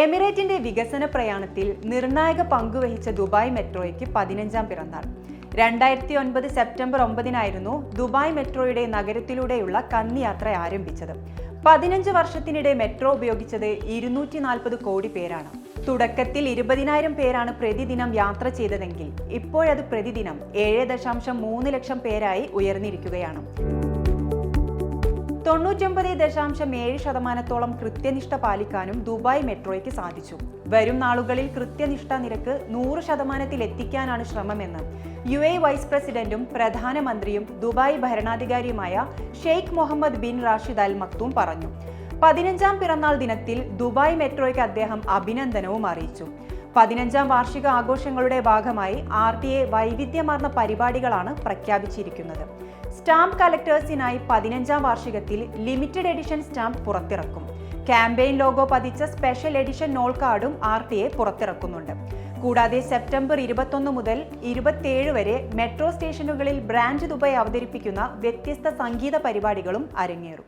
എമിറേറ്റിന്റെ വികസന പ്രയാണത്തിൽ നിർണായക പങ്കുവഹിച്ച ദുബായ് മെട്രോയ്ക്ക് പതിനഞ്ചാം പിറന്നാൾ. രണ്ടായിരത്തി ഒൻപത് സെപ്റ്റംബർ ഒമ്പതിനായിരുന്നു ദുബായ് മെട്രോയുടെ നഗരത്തിലൂടെയുള്ള കന്നിയാത്ര ആരംഭിച്ചത്. പതിനഞ്ച് വർഷത്തിനിടെ മെട്രോ ഉപയോഗിച്ചത് ഇരുന്നൂറ്റി നാൽപ്പത് കോടി പേരാണ്. തുടക്കത്തിൽ ഇരുപതിനായിരം പേരാണ് പ്രതിദിനം യാത്ര ചെയ്തതെങ്കിൽ ഇപ്പോഴത് പ്രതിദിനം ഏഴ് ദശാംശം മൂന്ന് ലക്ഷം പേരായി ഉയർന്നിരിക്കുകയാണ്. തൊണ്ണൂറ്റൊമ്പത് ദശാംശം ഏഴ് ശതമാനത്തോളം കൃത്യനിഷ്ഠ പാലിക്കാനും ദുബായ് മെട്രോയ്ക്ക് സാധിച്ചു. വരും നാളുകളിൽ കൃത്യനിഷ്ഠ നിരക്ക് നൂറ് ശതമാനത്തിൽ എത്തിക്കാനാണ് ശ്രമമെന്ന് യു എ വൈസ് പ്രസിഡന്റും പ്രധാനമന്ത്രിയും Dubai ഭരണാധികാരിയുമായ Sheikh Mohammed bin Rashid Al Maktoum പറഞ്ഞു. പതിനഞ്ചാം പിറന്നാൾ ദിനത്തിൽ ദുബായ് മെട്രോയ്ക്ക് അദ്ദേഹം അഭിനന്ദനവും അറിയിച്ചു. പതിനഞ്ചാം വാർഷിക ആഘോഷങ്ങളുടെ ഭാഗമായി ആർ ടി എ വൈവിധ്യമാർന്ന പരിപാടികളാണ് പ്രഖ്യാപിച്ചിരിക്കുന്നത്. സ്റ്റാമ്പ് കളക്ടേഴ്സിനായി പതിനഞ്ചാം വാർഷികത്തിൽ ലിമിറ്റഡ് എഡിഷൻ സ്റ്റാമ്പ് പുറത്തിറക്കും. ക്യാമ്പയിൻ ലോഗോ പതിച്ച സ്പെഷ്യൽ എഡിഷൻ നോൾ കാർഡും ആർ ടി എ പുറത്തിറക്കുന്നുണ്ട്. കൂടാതെ സെപ്റ്റംബർ ഇരുപത്തൊന്ന് മുതൽ ഇരുപത്തിയേഴ് വരെ മെട്രോ സ്റ്റേഷനുകളിൽ ബ്രാൻഡ് ദുബായ് അവതരിപ്പിക്കുന്ന വ്യത്യസ്ത സംഗീത പരിപാടികളും അരങ്ങേറും.